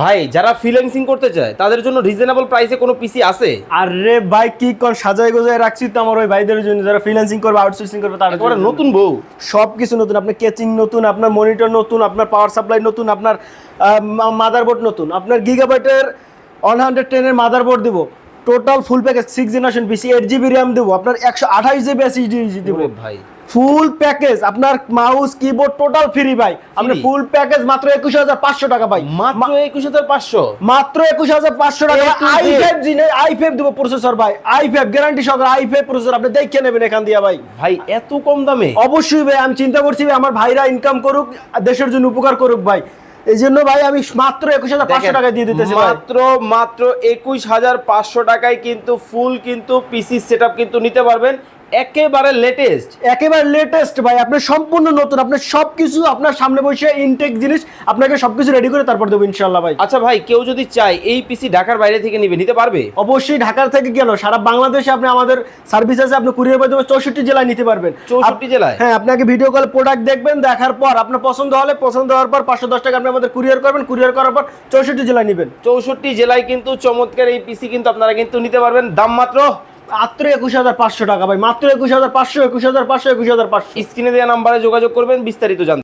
ভাই যারা ফ্রিল্যান্সিং করতে চায় তাদের জন্য রিজনেবল প্রাইসে কোনো পিসি আছে? আরে ভাই কি কর সাজাই গোজাই রাখছি তো আমার ওই ভাইদের জন্য। যারা ফ্রিল্যান্সিং করবে আউটসোর্সিং করবে একেবারে জন্য। নতুন বউ। সব কিছু নতুন আপনার কেচিং নতুন আপনার মনিটর নতুন আপনার পাওয়ার সাপ্লাই নতুন আপনার মাদারবোর্ড নতুন। আপনার গিগাবাইটের ওয়ান হান্ড্রেড টেনের মাদারবোর্ড দিব। Total full package six generation PC eight GB RAM দেবো। আপনার একশো আঠাশ জিবি এসএসডি দিব। ভাই। ফুল প্যাকেজ আপনার মাউস কিবোর্ড টোটাল ফ্রি ভাই। Free? ফুল প্যাকেজ মাত্র একুশ হাজার পাঁচশো টাকা ভাই। মাত্র একুশ হাজার পাঁচশো? মাত্র একুশ হাজার পাঁচশো টাকা। আই ফাইভ জিনে আই ফাইভ দেবো প্রসেসর ভাই। আই ফাইভ গ্যারান্টি সহকারে আই ফাইভ প্রসেসর আপনি দেখে নেবেন এখান দিয়ে ভাই। ভাই এত কম দামে? অবশ্যই ভাই আমি চিন্তা করছি ভাই, আমার ভাইরা ইনকাম করুক দেশের জন্য উপকার করুক ভাই। এই জন্য ভাই আমি মাত্র একুশ হাজার পাঁচশো টাকা দিয়ে দিতেছি। মাত্র মাত্র একুশ হাজার পাঁচশো টাকায় কিন্তু ফুল কিন্তু পিসি সেট কিন্তু নিতে পারবেন। একেবারে লেটেস্ট একেবারে লেটেস্ট ভাই আপনি সম্পূর্ণ নতুন আপনি সবকিছু আপনার সামনে বসে ইনটেক জিনিস আপনাকে সবকিছু রেডি করে তারপর দেবো ইনশাল্লাহ ভাই। আচ্ছা ভাই কেউ যদি চায় এই পিসি ঢাকার বাইরে থেকে নিবে নিতে পারবে? অবশ্যই ঢাকার থেকে গেল সারা বাংলাদেশে আপনি আমাদের সার্ভিস আছে আপনি কুরিয়ার মাধ্যমে চৌষট্টি জেলায় নিতে পারবেন। 64 জেলায়? হ্যাঁ আপনাকে ভিডিও কলে প্রোডাক্ট দেখবেন দেখার পর আপনার পছন্দ হলে পছন্দ হওয়ার পর পাঁচশো দশ টাকা আপনি আমাদের কুরিয়ার করবেন কুরিয়ার করার পর চৌষট্টি জেলায় নেবেন। চৌষট্টি জেলায় কিন্তু চমৎকার এই পিসি কিন্তু আপনারা কিন্তু নিতে পারবেন। দাম মাত্র মাত্র একুশ হাজার পাঁচশো টাকা ভাই, মাত্র একুশ হাজার পাঁচশো, একুশ হাজার পাঁচশো, একুশ হাজার পাঁচশো। স্ক্রিনে দেওয়া নাম্বারে যোগাযোগ করবেন, বিস্তারিত জানতে